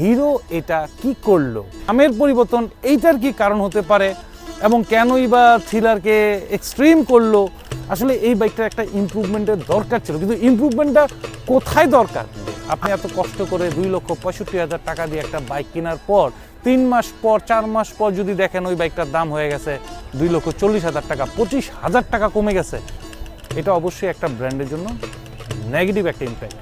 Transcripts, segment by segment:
Hero এটা কি করল? নামের পরিবর্তন, এইটার কি কারণ হতে পারে? এবং কেনই বা থ্রিলারকে এক্সট্রিম করল? আসলে এই বাইকটার একটা ইমপ্রুভমেন্টের দরকার ছিল। কিন্তু ইমপ্রুভমেন্টটা কোথায় দরকার? আপনি এত কষ্ট করে দুই লক্ষ পঁয়ষট্টি হাজার টাকা দিয়ে একটা বাইক কেনার পর, তিন মাস পর, চার মাস পর যদি দেখেন ওই বাইকটার দাম হয়ে গেছে দুই লক্ষ চল্লিশ হাজার টাকা, পঁচিশ হাজার টাকা কমে গেছে। এটা অবশ্যই একটা ব্র্যান্ডের জন্য নেগেটিভ একটা ইম্প্যাক্ট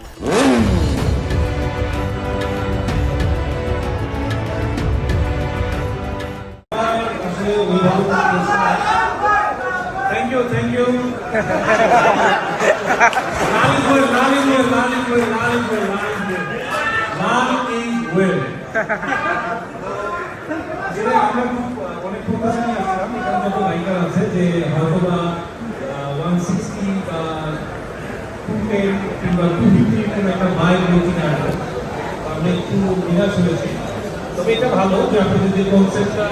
যে হয়তো বা ওয়ান সিক্সটি বা টু টেন কিংবা টু ফিফটি কোনো একটা বাইক লুকিং আসবে আমরা একটু নিরাশ হয়েছি তবে এটা ভালো যে আপনাদের যে কনসেপ্টটা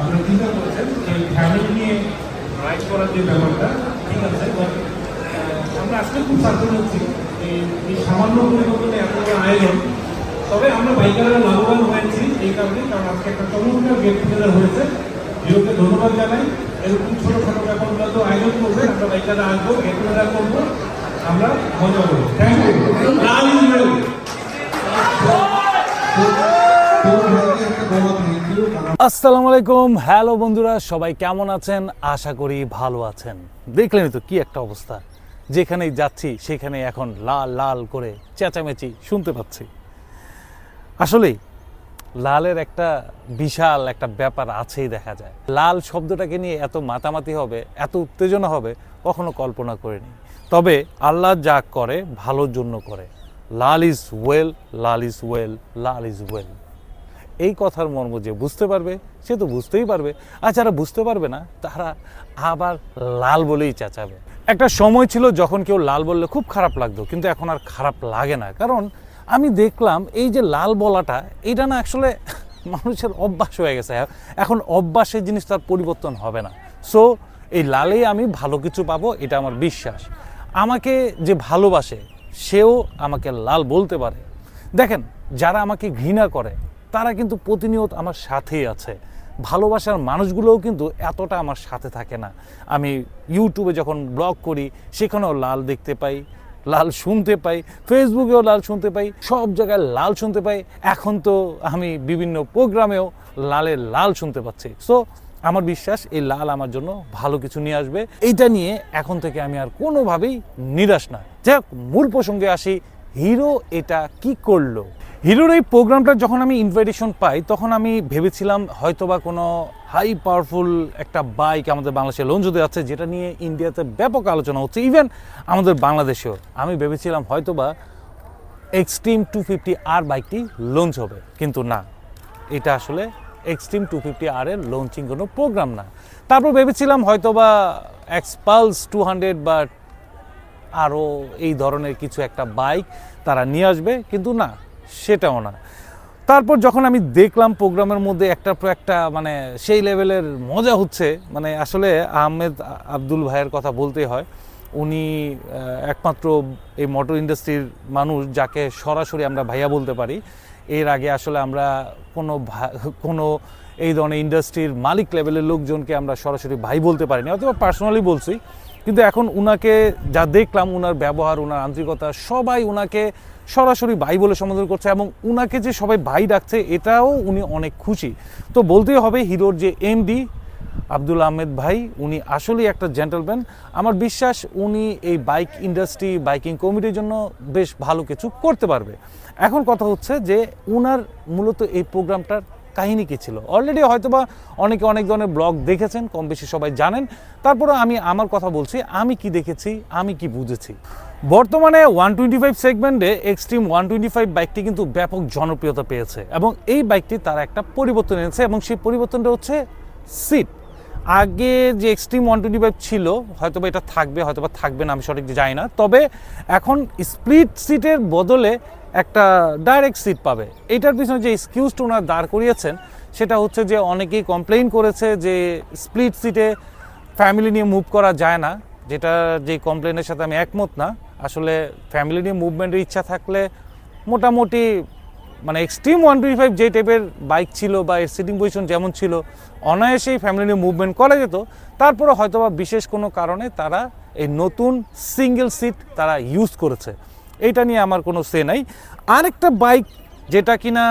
আপনি চিন্তা করেছেন যে ফ্যামিলি নিয়ে রাইড করার যে ব্যাপারটা, ঠিক আছে আমরা আসলে খুব সার্থক হচ্ছি। এই সামান্য পরিবর্তনে এত আয়োজন। তবে আমরা বাইকাররা লাভবান হয়েছি এই কারণে, কারণ আজকে একটা চমৎকার গেট টুগেদার হয়েছে। জিওকে ধন্যবাদ জানাই। এরকম ছোটোখাটো ব্যাপারগুলো তো আয়োজন করবে। আমরা বাইকাররা আসব গেট টুগেদার করব। আমরা মজা করব। থ্যাংক ইউ আসসালামু আলাইকুম। হ্যালো বন্ধুরা, সবাই কেমন আছেন? আশা করি ভালো আছেন। দেখলেনই তো কি একটা অবস্থা। যেখানেই যাচ্ছি সেখানে এখন লাল লাল করে চেঁচামেচি শুনতে পাচ্ছি। আসলেই লালের একটা বিশাল একটা ব্যাপার আছেই দেখা যায়। লাল শব্দটাকে নিয়ে এত মাতামাতি হবে, এত উত্তেজনা হবে, কখনো কল্পনা করিনি। তবে আল্লাহ যা করে, ভালোর জন্য করে। All is well, all is well, all is well. এই কথার মর্ম যে বুঝতে পারবে, সে তো বুঝতেই পারবে। আর যারা বুঝতে পারবে না, তারা আবার লাল বলেই চেঁচাবে। একটা সময় ছিল যখন কেউ লাল বললে খুব খারাপ লাগতো, কিন্তু এখন আর খারাপ লাগে না। কারণ আমি দেখলাম এই যে লাল বলাটা এটা না আসলে মানুষের অভ্যাস হয়ে গেছে। এখন অভ্যাসের জিনিস তার পরিবর্তন হবে না। সো এই লালেই আমি ভালো কিছু পাবো, এটা আমার বিশ্বাস। আমাকে যে ভালোবাসে, সেও আমাকে লাল বলতে পারে। দেখেন, যারা আমাকে ঘৃণা করে তারা কিন্তু প্রতিনিয়ত আমার সাথেই আছে। ভালোবাসার মানুষগুলোও কিন্তু এতটা আমার সাথে থাকে না। আমি ইউটিউবে যখন ব্লগ করি, সেখানেও লাল দেখতে পাই, লাল শুনতে পাই ফেসবুকেও লাল শুনতে পাই, সব জায়গায় লাল শুনতে পাই। এখন তো আমি বিভিন্ন প্রোগ্রামেও লালের লাল শুনতে পাচ্ছি। সো আমার বিশ্বাস এই লাল আমার জন্য ভালো কিছু নিয়ে আসবে। এইটা নিয়ে এখন থেকে আমি আর কোনোভাবেই নিরাশ না। যাই মূল প্রসঙ্গে আসি, হিরো এটা কি করল? হিরোর এই প্রোগ্রামটা যখন আমি ইনভাইটেশন পাই, তখন আমি ভেবেছিলাম হয়তোবা কোনো হাই পাওয়ারফুল একটা বাইক আমাদের বাংলাদেশে লঞ্চ হতে যাচ্ছে, যেটা নিয়ে ইন্ডিয়াতে ব্যাপক আলোচনা হচ্ছে ইভেন আমাদের বাংলাদেশেও। আমি ভেবেছিলাম হয়তোবা এক্সট্রিম টু ফিফটি আর বাইকটি লঞ্চ হবে, কিন্তু না। এটা আসলে এক্সট্রিম টু ফিফটি আর এর লঞ্চিং কোনো প্রোগ্রাম না। তারপর ভেবেছিলাম হয়তোবা এক্সপালস টু হান্ড্রেড বা আরও এই ধরনের কিছু একটা বাইক তারা নিয়ে আসবে, কিন্তু না। সেটাও না। তারপর যখন আমি দেখলাম প্রোগ্রামের মধ্যে একটার পর একটা মানে সেই লেভেলের মজা হচ্ছে মানে আসলে আহমেদ আব্দুল ভাইয়ের কথা বলতেই হয়, উনি একমাত্র এই মোটর ইন্ডাস্ট্রির মানুষ যাকে সরাসরি আমরা ভাইয়া বলতে পারি। এর আগে আসলে আমরা কোনো কোনো এই ধরনের ইন্ডাস্ট্রির মালিক লেভেলের লোকজনকে আমরা সরাসরি ভাই বলতে পারিনি, অথবা পার্সোনালি বলছি। কিন্তু এখন উনাকে যা দেখলাম, উনার ব্যবহার, উনার আন্তরিকতা, সবাই উনাকে সরাসরি ভাই বলে সম্বোধন করছে এবং উনাকে যে সবাই ভাই ডাকছে, এটাও উনি অনেক খুশি। তো বলতেই হবে, হিরোর যে এমডি আব্দুল আহমেদ ভাই, উনি আসলেই একটা জেন্টলম্যান আমার বিশ্বাস, উনি এই বাইক ইন্ডাস্ট্রি বাইকিং কমিটির জন্য বেশ ভালো কিছু করতে পারবে। এখন কথা হচ্ছে যে, উনার মূলত এই প্রোগ্রামটার কাহিনী কী ছিল? অলরেডি হয়তোবা অনেকে অনেক ধরনের ব্লগ দেখেছেন কম বেশি সবাই জানেন। তারপরে আমি আমার কথা বলছি, আমি কি দেখেছি, আমি কি বুঝেছি। বর্তমানে ওয়ান টোয়েন্টি ফাইভ সেগমেন্টে এক্সট্রিম ওয়ান টোয়েন্টি ফাইভ বাইকটি কিন্তু ব্যাপক জনপ্রিয়তা পেয়েছে এবং এই বাইকটি তারা একটা পরিবর্তন এনেছে এবং সেই পরিবর্তনটা হচ্ছে সিট আগে যে এক্সট্রিম ওয়ান টোয়েন্টি ফাইভ ছিল হয়তো বা এটা থাকবে হয়তো বা থাকবে না, আমি সঠিক জানি না। তবে এখন স্প্লিট সিটের বদলে একটা ডাইরেক্ট সিট পাবে। এটার পিছনে যে এক্সকিউজটা ওনারা দাঁড় করিয়েছেন, সেটা হচ্ছে যে অনেকেই কমপ্লেইন করেছে যে স্প্লিট সিটে ফ্যামিলি নিয়ে মুভ করা যায় না, যেটা যে কমপ্লেনের সাথে আমি একমত না। আসলে ফ্যামিলি নিয়ে মুভমেন্টের ইচ্ছা থাকলে মোটামুটি মানে এক্সট্রিম ওয়ান টোয়েন্টি ফাইভ যে টাইপের বাইক ছিল বা এর সিটিং পজিশন যেমন ছিল, অনায়াসেই ফ্যামিলি নিয়ে মুভমেন্ট করা যেত। তারপরে হয়তোবা বিশেষ কোনো কারণে তারা এই নতুন সিঙ্গেল সিট তারা ইউজ করেছে। এইটা নিয়ে আমার কোনো সে নাই। আরেকটা বাইক যেটা কিনা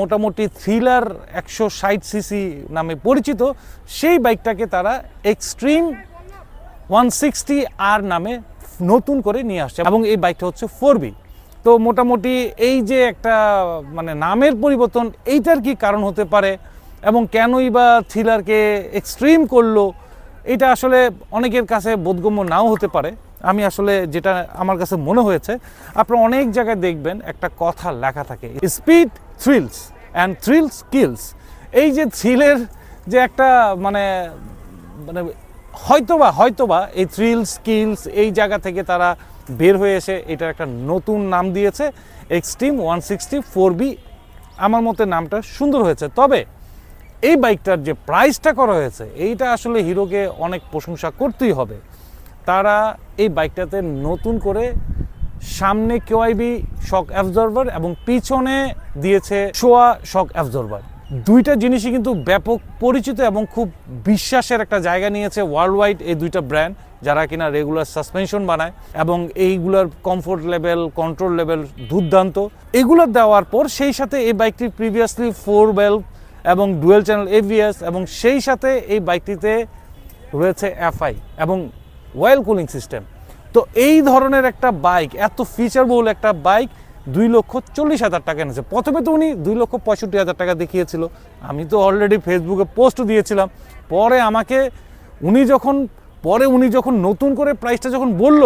মোটামুটি থ্রিলার একশো ষাট সিসি নামে পরিচিত, সেই বাইকটাকে তারা এক্সট্রিম ওয়ান সিক্সটি আর নামে নতুন করে নিয়ে আসছে এবং এই বাইকটা হচ্ছে ফোর বি তো মোটামুটি এই যে একটা মানে নামের পরিবর্তন, এইটার কি কারণ হতে পারে এবং কেনই বা থ্রিলারকে এক্সট্রিম করল, এটা আসলে অনেকের কাছে বোধগম্য নাও হতে পারে। আমি আসলে যেটা আমার কাছে মনে হয়েছে, আপনারা অনেক জায়গায় দেখবেন একটা কথা লেখা থাকে speed thrills and thrills kills এই যে থ্রিলের যে একটা মানে মানে হয়তোবা হয়তোবা এই থ্রিল স্কিলস এই জায়গা থেকে তারা বের হয়ে এসে এটার একটা নতুন নাম দিয়েছে Xtreme one sixty four B আমার মতে নামটা সুন্দর হয়েছে। তবে এই বাইকটার যে প্রাইসটা করা হয়েছে, এইটা আসলে হিরোকে অনেক প্রশংসা করতেই হবে। তারা এই বাইকটাতে নতুন করে সামনে কেউ কেওয়াইবি শক অ্যাবজর্ভার এবং পিছনে দিয়েছে শোয়া শক অ্যাবজর্ভার। দুইটা জিনিসই কিন্তু ব্যাপক পরিচিত এবং খুব বিশ্বাসের একটা জায়গা নিয়েছে ওয়ার্ল্ড ওয়াইড এই দুইটা ব্র্যান্ড যারা কিনা রেগুলার সাসপেনশন বানায় এবং এইগুলোর কমফোর্ট লেভেল কন্ট্রোল লেভেল দুর্দান্ত। এগুলো দেওয়ার পর সেই সাথে এই বাইকটি প্রিভিয়াসলি ফোর বেল্ভ এবং ডুয়েল চ্যানেল এভিএস এবং সেই সাথে এই বাইকটিতে রয়েছে এফআই এবং ওয়েল কুলিং সিস্টেম তো এই ধরনের একটা বাইক এত ফিচারবহুল একটা বাইক দুই লক্ষ চল্লিশ হাজার টাকা এনেছে। প্রথমে তো উনি দুই লক্ষ পঁয়ষট্টি হাজার টাকা দেখিয়েছিল। আমি তো অলরেডি ফেসবুকে পোস্ট দিয়েছিলাম। পরে আমাকে উনি যখন, পরে উনি যখন নতুন করে প্রাইসটা যখন বলল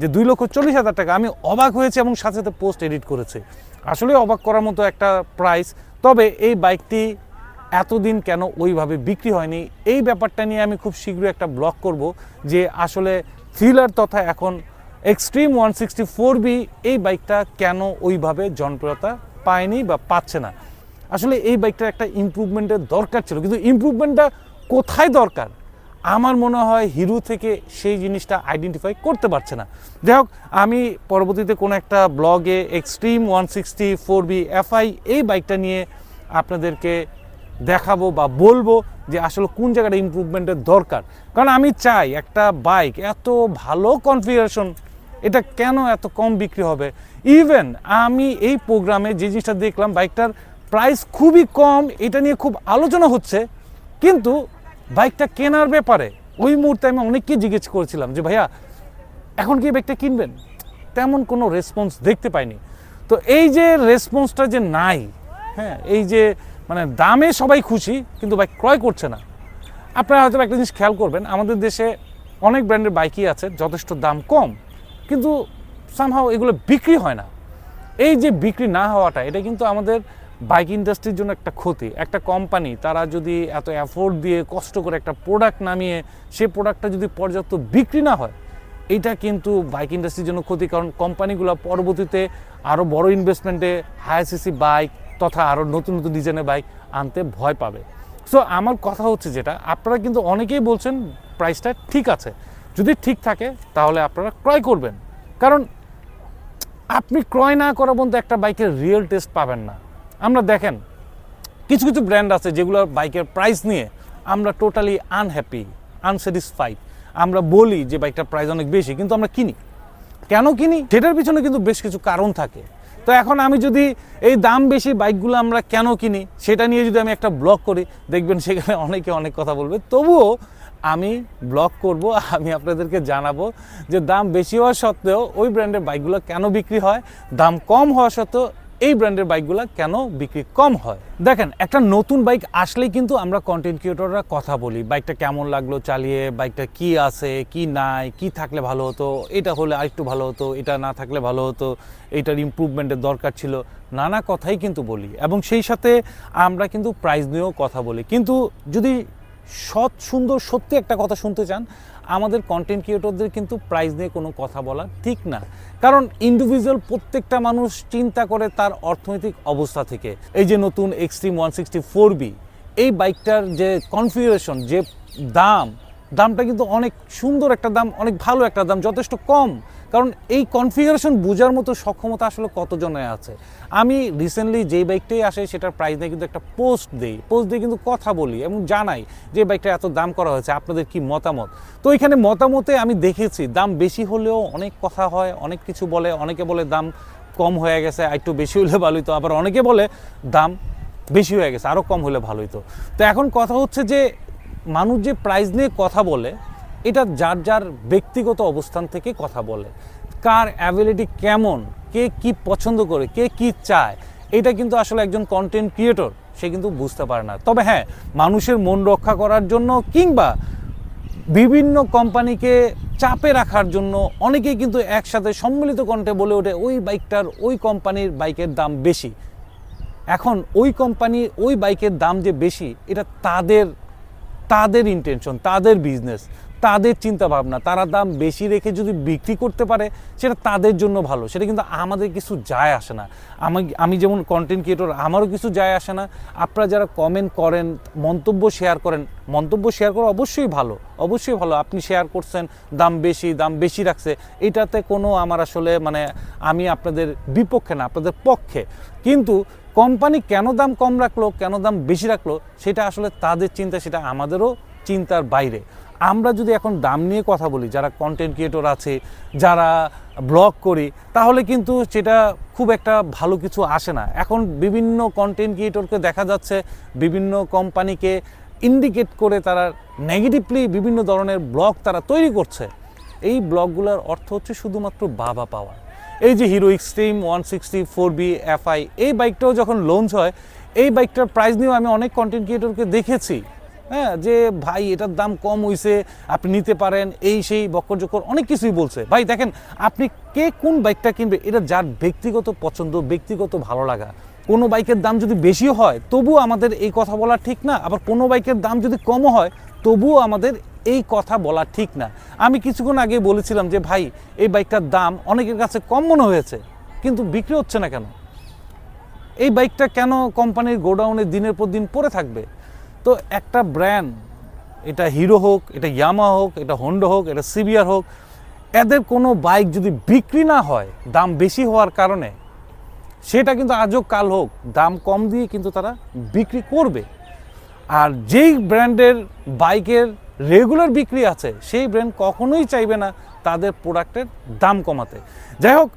যে দুই লক্ষ চল্লিশ হাজার টাকা, আমি অবাক হয়েছে এবং সাথে সাথে পোস্ট এডিট করেছে। আসলে অবাক করার মতো একটা প্রাইস তবে এই বাইকটি এতদিন কেন ওইভাবে বিক্রি হয়নি? এই ব্যাপারটা নিয়ে আমি খুব শীঘ্রই একটা ব্লগ করব যে আসলে থ্রিলার তথা এখন Xtreme one sixty four B এই বাইকটা কেন ওইভাবে জনপ্রিয়তা পায়নি বা পাচ্ছে না? আসলে এই বাইকটার একটা ইমপ্রুভমেন্টের দরকার ছিল। কিন্তু ইমপ্রুভমেন্টটা কোথায় দরকার? আমার মনে হয় হিরো থেকে সেই জিনিসটা আইডেন্টিফাই করতে পারছে না। যাই হোক, আমি পরবর্তীতে কোনো একটা ব্লগে Xtreme one sixty four B FI এই বাইকটা নিয়ে আপনাদেরকে দেখাবো বা বলব যে আসলে কোন জায়গাটা ইমপ্রুভমেন্টের দরকার। কারণ আমি চাই একটা বাইক এত ভালো কনফিগারেশন এটা কেন এত কম বিক্রি হবে? ইভেন আমি এই প্রোগ্রামে যে জিনিসটা দেখলাম বাইকটার প্রাইস খুবই কম, এটা নিয়ে খুব আলোচনা হচ্ছে। কিন্তু বাইকটা কেনার ব্যাপারে ওই মুহূর্তে আমি অনেককে জিজ্ঞেস করেছিলাম যে, ভাইয়া, এখন কি বাইকটা কিনবেন? তেমন কোনো রেসপন্স দেখতে পাইনি। তো এই যে রেসপন্সটা যে নাই হ্যাঁ এই যে মানে দামে সবাই খুশি, কিন্তু বাইক ক্রয় করছে না। আপনারা হয়তো একটা জিনিস খেয়াল করবেন, আমাদের দেশে অনেক ব্র্যান্ডের বাইকই আছে, যথেষ্ট দাম কম, কিন্তু সামহাও এগুলো বিক্রি হয় না। এই যে বিক্রি না হওয়াটা, এটা কিন্তু আমাদের বাইক ইন্ডাস্ট্রির জন্য একটা ক্ষতি। একটা কোম্পানি তারা যদি এত অ্যাফোর্ড দিয়ে কষ্ট করে একটা প্রোডাক্ট নামিয়ে, সে প্রোডাক্টটা যদি পর্যাপ্ত বিক্রি না হয়, এটা কিন্তু বাইক ইন্ডাস্ট্রির জন্য ক্ষতি, কারণ কোম্পানিগুলো পরবর্তীতে আরও বড় ইনভেস্টমেন্টে হায়ার সিসি বাইক তথা আরও নতুন নতুন ডিজাইনের বাইক আনতে ভয় পাবে। সো আমার কথা হচ্ছে যেটা, আপনারা কিন্তু অনেকেই বলছেন প্রাইসটা ঠিক আছে। যদি ঠিক থাকে, তাহলে আপনারা ক্রয় করবেন। কারণ আপনি ক্রয় না করা পর্যন্ত একটা বাইকের রিয়েল টেস্ট পাবেন না। আমরা দেখেন, কিছু কিছু ব্র্যান্ড আছে যেগুলো বাইকের প্রাইস নিয়ে আমরা টোটালি আনহ্যাপি আনস্যাটিসফাইড আমরা বলি যে বাইকটার প্রাইস অনেক বেশি, কিন্তু আমরা কিনি। কেন কিনি? সেটার পিছনে কিন্তু বেশ কিছু কারণ থাকে। তো এখন আমি যদি এই দাম বেশি বাইকগুলো আমরা কেন কিনি, সেটা নিয়ে যদি আমি একটা ব্লগ করি, দেখবেন সেখানে অনেকে অনেক কথা বলবে। তবুও আমি ব্লগ করব, আমি আপনাদেরকে জানাব যে দাম বেশি হওয়া সত্ত্বেও ওই ব্র্যান্ডের বাইকগুলো কেন বিক্রি হয়, দাম কম হওয়া সত্ত্বেও এই ব্র্যান্ডের বাইকগুলো কেন বিক্রি কম হয়? দেখেন, একটা নতুন বাইক আসলেই কিন্তু আমরা কন্টেন্ট ক্রিয়েটররা কথা বলি। বাইকটা কেমন লাগল চালিয়ে বাইকটা কি আছে, কি নাই, কি থাকলে ভালো হতো, এটা হলে আরেকটু ভালো হতো, এটা না থাকলে ভালো হতো, এটার ইমপ্রুভমেন্টের দরকার ছিল, নানা কথাই কিন্তু বলি। এবং সেই সাথে আমরা কিন্তু প্রাইস নিয়েও কথা বলি। কিন্তু যদি সৎ, সুন্দর, সত্যি একটা কথা শুনতে চান আমাদের কন্টেন্ট ক্রিয়েটরদের কিন্তু প্রাইস নিয়ে কোনো কথা বলা ঠিক না। কারণ ইন্ডিভিজুয়াল প্রত্যেকটা মানুষ চিন্তা করে তার অর্থনৈতিক অবস্থা থেকে। এই যে নতুন Xtreme one sixty four V এই বাইকটার যে কনফিগারেশন যে দাম দামটা কিন্তু অনেক সুন্দর একটা দাম, অনেক ভালো একটা দাম, যথেষ্ট কম। কারণ এই কনফিগারেশন বোঝার মতো সক্ষমতা আসলে কতজনের আছে? আমি রিসেন্টলি যেই বাইকটাই আসে, সেটার প্রাইস নিয়ে কিন্তু একটা পোস্ট দিই। পোস্ট দিয়ে কিন্তু কথা বলি এবং জানাই যে বাইকটা এত দাম করা হয়েছে, আপনাদের কি মতামত? তো এখানে মতামতে আমি দেখেছি, দাম বেশি হলেও অনেক কথা হয়, অনেক কিছু বলে, অনেকে বলে দাম কম হয়ে গেছে একটু বেশি হলে ভালোই তো, আবার অনেকে বলে দাম বেশি হয়ে গেছে আরও কম হলে ভালোই তো। তো এখন কথা হচ্ছে যে মানুষ যে প্রাইজ নিয়ে কথা বলে, এটা যার যার ব্যক্তিগত অবস্থান থেকে কথা বলে। কার অ্যাবিলিটি কেমন, কে কি পছন্দ করে, কে কি চায়, এটা কিন্তু আসলে একজন কন্টেন্ট ক্রিয়েটর সে কিন্তু বুঝতে পারে না। তবে হ্যাঁ মানুষের মন রক্ষা করার জন্য কিংবা বিভিন্ন কোম্পানিকে চাপে রাখার জন্য অনেকেই কিন্তু একসাথে সম্মিলিত কণ্ঠে বলে ওঠে, ওই বাইকটার, ওই কোম্পানির বাইকের দাম বেশি। এখন ওই কোম্পানির ওই বাইকের দাম যে বেশি, এটা তাদের তাদের ইন্টেনশন তাদের বিজনেস তাদের চিন্তা ভাবনা তারা দাম বেশি রেখে যদি বিক্রি করতে পারে, সেটা তাদের জন্য ভালো। সেটা কিন্তু আমাদের কিছু যায় আসে না। আমি আমি যেমন কন্টেন্ট ক্রিয়েটর আমারও কিছু যায় আসে না। আপনারা যারা কমেন্ট করেন, মন্তব্য শেয়ার করেন, মন্তব্য শেয়ার করা অবশ্যই ভালো অবশ্যই ভালো। আপনি শেয়ার করছেন, দাম বেশি দাম বেশি রাখছে, এটাতে কোনো আমার আসলে মানে আমি আপনাদের বিপক্ষে না, আপনাদের পক্ষে। কিন্তু কোম্পানি কেন দাম কম রাখল, কেন দাম বেশি রাখল, সেটা আসলে তাদের চিন্তা, সেটা আমাদেরও চিন্তার বাইরে। আমরা যদি এখন দাম নিয়ে কথা বলি, যারা কন্টেন্ট ক্রিয়েটর আছে, যারা ব্লগ করি, তাহলে কিন্তু সেটা খুব একটা ভালো কিছু আসে না। এখন বিভিন্ন কন্টেন্ট ক্রিয়েটরকে দেখা যাচ্ছে, বিভিন্ন কোম্পানিকে ইন্ডিকেট করে তারা নেগেটিভলি বিভিন্ন ধরনের ব্লগ তারা তৈরি করছে। এই ব্লগগুলোর অর্থ হচ্ছে শুধুমাত্র বাবা পাওয়া। এই যে Hero Xtreme one sixty four V FI এই বাইকটাও যখন লঞ্চ হয়, এই বাইকটার প্রাইস নিয়েও আমি অনেক কন্টেন্ট ক্রিয়েটরকে দেখেছি। হ্যাঁ যে ভাই, এটার দাম কম হইছে, আপনি নিতে পারেন, এই সেই বক্কর জক্কর অনেক কিছুই বলছে। ভাই, দেখেন, আপনি কে কোন বাইকটা কিনবে, এটা যার ব্যক্তিগত পছন্দ, ব্যক্তিগত ভালো লাগা। কোনো বাইকের দাম যদি বেশি হয়, তবুও আমাদের এই কথা বলা ঠিক না। আবার কোনো বাইকের দাম যদি কমও হয় তবুও আমাদের এই কথা বলা ঠিক না। আমি কিছুক্ষণ আগে বলেছিলাম যে, ভাই, এই বাইকটার দাম অনেকের কাছে কম মনে হয়েছে, কিন্তু বিক্রি হচ্ছে না কেন? এই বাইকটা কেন কোম্পানির গোডাউনে দিনের পর দিন পরে থাকবে? তো একটা ব্র্যান্ড, এটা হিরো হোক, এটা ইয়ামা হোক, এটা হোন্ডা হোক, এটা সিবিআর হোক, এদের কোনো বাইক যদি বিক্রি না হয়, দাম বেশি হওয়ার কারণে, সেটা কিন্তু আজও কাল হোক, দাম কম দিয়ে কিন্তু তারা বিক্রি করবে। আর যেই ব্র্যান্ডের বাইকের রেগুলার বিক্রি আছে, সেই ব্র্যান্ড কখনোই চাইবে না তাদের প্রোডাক্টের দাম কমাতে। যাই হোক,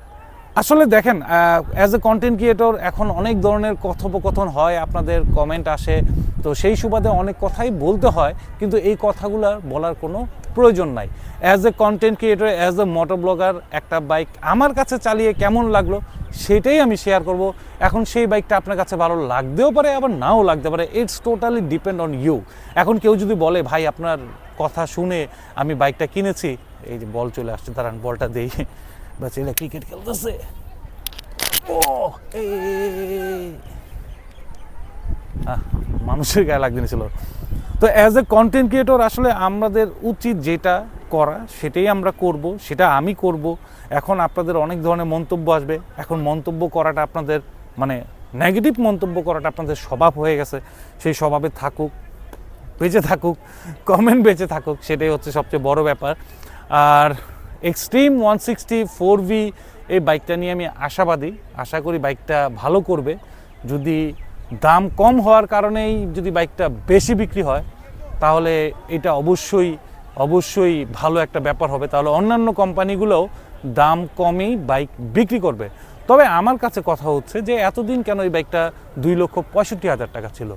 আসলে দেখেন অ্যাজ এ কন্টেন্ট ক্রিয়েটর এখন অনেক ধরনের কথোপকথন হয়, আপনাদের কমেন্ট আসে, তো সেই সুবাদে অনেক কথাই বলতে হয়, কিন্তু এই কথাগুলো বলার কোনো প্রয়োজন নাই। As a content creator as a motor blogger একটা বাইক আমার কাছে চালিয়ে কেমন লাগল সেটাই আমি শেয়ার করব। এখন সেই বাইকটা আপনার কাছে ভালো লাগতেও পারে আবার নাও লাগতে পারে। It's totally depend on you এখন কেউ যদি বলে ভাই আপনার কথা শুনে আমি বাইকটা কিনেছি। এই যে বল চলে আসছে দাঁড়ান বলটা দেই। বা ছেলে ক্রিকেট খেলতেছে। ও এই, মানুষের গায়ে লাগতে ছিল তো অ্যাজ এ কন্টেন্ট ক্রিয়েটর আসলে আমাদের উচিত যেটা করা, সেটাই আমরা করব, সেটা আমি করব। এখন আপনাদের অনেক ধরনের মন্তব্য আসবে। এখন মন্তব্য করাটা আপনাদের মানে নেগেটিভ মন্তব্য করাটা আপনাদের স্বভাব হয়ে গেছে। সেই স্বভাবে থাকুক, বেঁচে থাকুক কমেন্ট বেঁচে থাকুক, সেটাই হচ্ছে সবচেয়ে বড় ব্যাপার। আর Xtreme one sixty four V এই বাইকটা নিয়ে আমি আশাবাদী। আশা করি বাইকটা ভালো করবে। যদি দাম কম হওয়ার কারণেই যদি বাইকটা বেশি বিক্রি হয়, তাহলে এটা অবশ্যই অবশ্যই ভালো একটা ব্যাপার হবে। তাহলে অন্যান্য কোম্পানিগুলোও দাম কমেই বাইক বিক্রি করবে। তবে আমার কাছে কথা হচ্ছে যে, এতদিন কেন এই বাইকটা দুই লক্ষ পঁয়ষট্টি হাজার টাকা ছিল?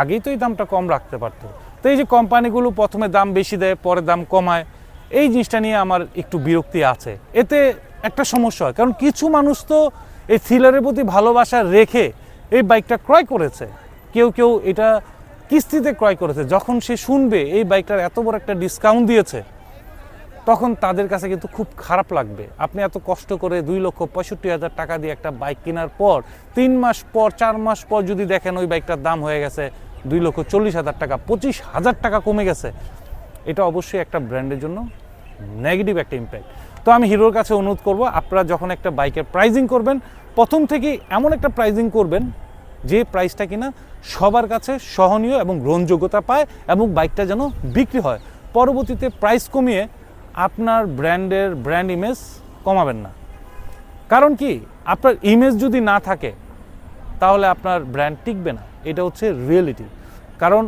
আগেই তো এই দামটা কম রাখতে পারতো। তো এই যে কোম্পানিগুলো প্রথমে দাম বেশি দেয়, পরে দাম কমায়, এই জিনিসটা নিয়ে আমার একটু বিরক্তি আছে। এতে একটা সমস্যা হয়, কারণ কিছু মানুষ তো এই থ্রিলারের প্রতি ভালোবাসা রেখে এই বাইকটা ক্রয় করেছে। কেউ কেউ এটা কিস্তিতে ক্রয় করেছে। যখন সে শুনবে এই বাইকটার এত বড় একটা ডিসকাউন্ট দিয়েছে, তখন তাদের কাছে কিন্তু খুব খারাপ লাগবে। আপনি এত কষ্ট করে দুই লক্ষ পঁয়ষট্টি হাজার টাকা দিয়ে একটা বাইক কেনার পর, তিন মাস পর, চার মাস পর যদি দেখেন ওই বাইকটার দাম হয়ে গেছে দুই লক্ষ চল্লিশ হাজার টাকা, পঁচিশ হাজার টাকা কমে গেছে। এটা অবশ্যই একটা ব্র্যান্ডের জন্য নেগেটিভ একটা ইম্প্যাক্ট তো আমি হিরোর কাছে অনুরোধ করব, আপনারা যখন একটা বাইকের প্রাইজিং করবেন প্রথম থেকেই এমন একটা প্রাইজিং করবেন যে প্রাইসটা কিনা সবার কাছে সহনীয় এবং গ্রহণযোগ্যতা পায় এবং বাইকটা যেন বিক্রি হয়। পরবর্তীতে প্রাইস কমিয়ে আপনার ব্র্যান্ডের ব্র্যান্ড ইমেজ কমাবেন না। কারণ কি? আপনার ইমেজ যদি না থাকে, তাহলে আপনার ব্র্যান্ড টিকবে না। এটা হচ্ছে রিয়েলিটি কারণ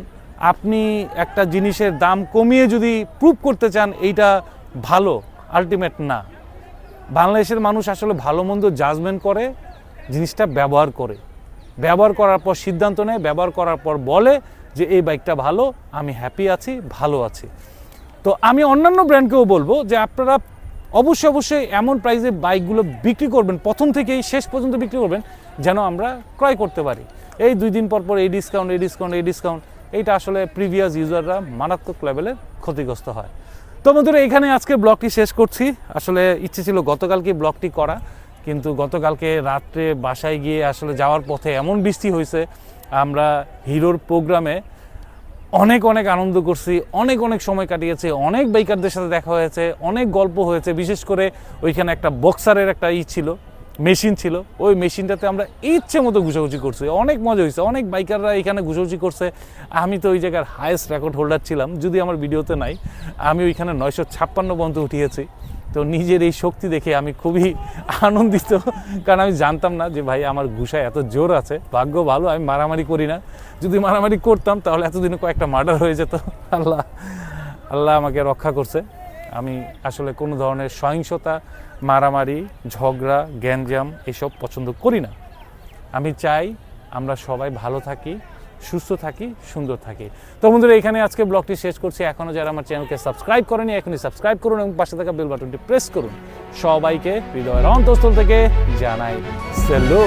আপনি একটা জিনিসের দাম কমিয়ে যদি প্রুভ করতে চান, এইটা ভালো আলটিমেট না। বাংলাদেশের মানুষ আসলে ভালো মন্দ জাজমেন্ট করে, জিনিসটা ব্যবহার করে। ব্যবহার করার পর সিদ্ধান্ত নেয়, ব্যবহার করার পর বলে যে, এই বাইকটা ভালো, আমি হ্যাপি আছি, ভালো আছি। তো আমি অন্যান্য ব্র্যান্ডকেও বলব যে, আপনারা অবশ্যই অবশ্যই এমন প্রাইসে বাইকগুলো বিক্রি করবেন, প্রথম থেকেই শেষ পর্যন্ত বিক্রি করবেন, যেন আমরা ক্রয় করতে পারি। এই দুই দিন পর পর এই ডিসকাউন্ট এই ডিসকাউন্ট এই ডিসকাউন্ট এইটা আসলে প্রিভিয়াস ইউজাররা মারাত্মক লেভেলে ক্ষতিগ্রস্ত হয়। তো বন্ধুরা, এখানে আজকে ব্লগটি শেষ করছি। আসলে ইচ্ছে ছিল গতকালকে ব্লগটি করা, কিন্তু গতকালকে রাত্রে বাসায় গিয়ে আসলে যাওয়ার পথে এমন বৃষ্টি হয়েছে, আমরা হিরোর প্রোগ্রামে অনেক অনেক আনন্দ করছি, অনেক অনেক সময় কাটিয়েছে, অনেক বাইকারদের সাথে দেখা হয়েছে, অনেক গল্প হয়েছে, বিশেষ করে ওইখানে একটা বক্সারের একটা ই ছিল। মেশিন ছিল। ওই মেশিনটাতে আমরা ইচ্ছে মতো ঘুষাঘুষি করছি। অনেক মজা হয়েছে। অনেক বাইকাররা এখানে ঘুষাঘুষি করছে। আমি তো ওই জায়গার হায়েস্ট রেকর্ড হোল্ডার ছিলাম। যদি আমার ভিডিওতে নাই, আমি ওইখানে নয়শো ছাপ্পান্ন পর্যন্ত উঠিয়েছি। তো নিজের এই শক্তি দেখে আমি খুবই আনন্দিত। কারণ আমি জানতাম না যে ভাই, আমার ঘুষায় এত জোর আছে। ভাগ্য ভালো, আমি মারামারি করি না। যদি মারামারি করতাম, তাহলে এতদিনে কয়েকটা মার্ডার হয়ে যেত। আল্লাহ আল্লাহ আমাকে রক্ষা করছে। আমি আসলে কোনো ধরনের সহিংসতা মারামারি, ঝগড়া, গ্যাঞ্জাম এসব পছন্দ করি না। আমি চাই আমরা সবাই ভালো থাকি, সুস্থ থাকি, সুন্দর থাকি। তো বন্ধুরা, এখানে আজকে ব্লগটি শেষ করছি। এখনও যারা আমার চ্যানেলকে সাবস্ক্রাইব করেনি, এখনই সাবস্ক্রাইব করুন এবং পাশে থাকা বেল বাটনটি প্রেস করুন। সবাইকে হৃদয়ের অন্তঃস্থল থেকে জানাই সেলো